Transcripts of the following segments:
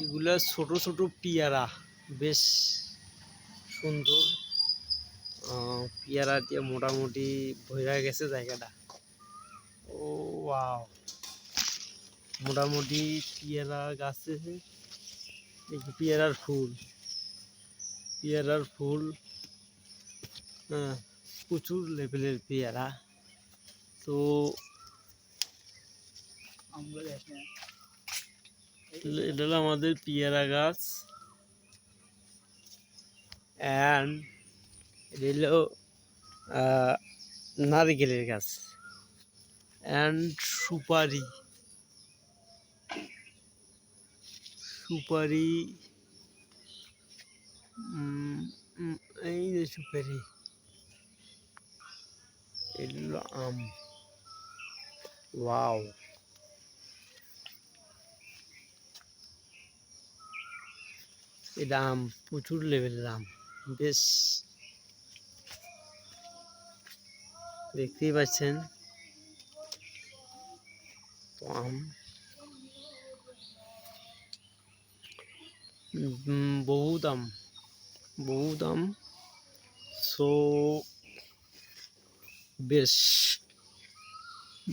এগুলা ছোট ছোট পিয়ারা, বেশ সুন্দর। পিয়ারা দিয়ে মোটামুটি ভরা গেছে জায়গাটা। ও ওয়াও মোটামুটি পিয়ারা গাছে পেয়ারার ফুল। পেয়ারার ফুল হ্যাঁ প্রচুর লেভেলের পেয়ারা। তো এটা হলো আমাদের পেয়ারা গাছ। অ্যান্ড এটা হলো নারকেলের গাছ। অ্যান্ড সুপারি। সুপারি এই যে সুপারি। এটা হলো আম। ওয়াও এটা আম প্রচুর লেভেলের আম বেশ। দেখতেই পাচ্ছেন। আম বহুত আম বহুত আম সো বেশ।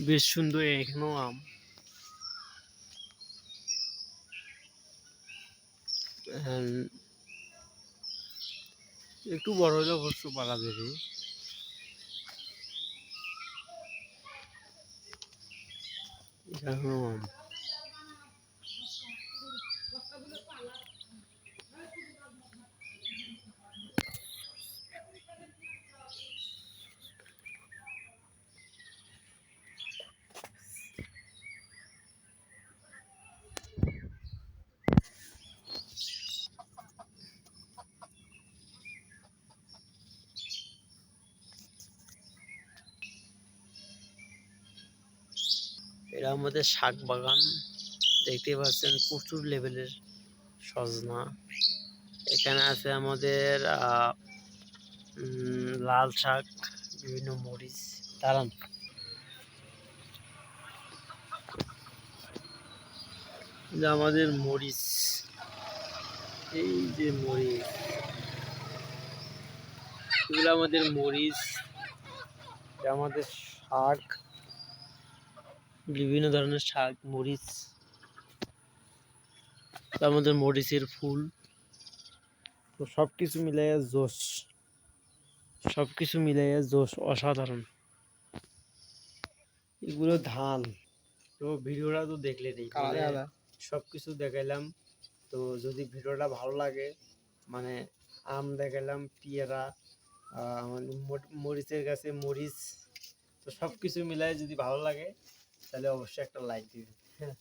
বেশ সুন্দর এখানেও আম। একটু বড় হলে অবশ্য পালা দেবে। এখানেও এটা আমাদের শাক বাগান। দেখতে পাচ্ছেন প্রচুর লেভেলের সজনা। এখানে আছে আমাদের লাল শাক, বিভিন্ন মরিচ। দাঁড়ান। আমাদের মরিচ। এই যে মরিচ। এগুলো আমাদের মরিচ। আমাদের শাক। বিভিন্ন ধরনের শাক মরিচ তার মধ্যে মরিচের ফুল তো সব কিছু মিলাইয়া জোশ সব কিছু মিলাইয়া জোশ অসাধারণ। এগুলো ধান। তো ভিডিওটা তো দেখলে নেই সব কিছু দেখাইলাম। তো যদি ভিডিওটা ভালো লাগে মানে আম দেখাইলাম পিয়ারা মরিচের গাছে মরিচ তো সব কিছু মিলাই যদি ভালো লাগে তাহলে অবশ্যই একটা লাইক দিবেন। হ্যাঁ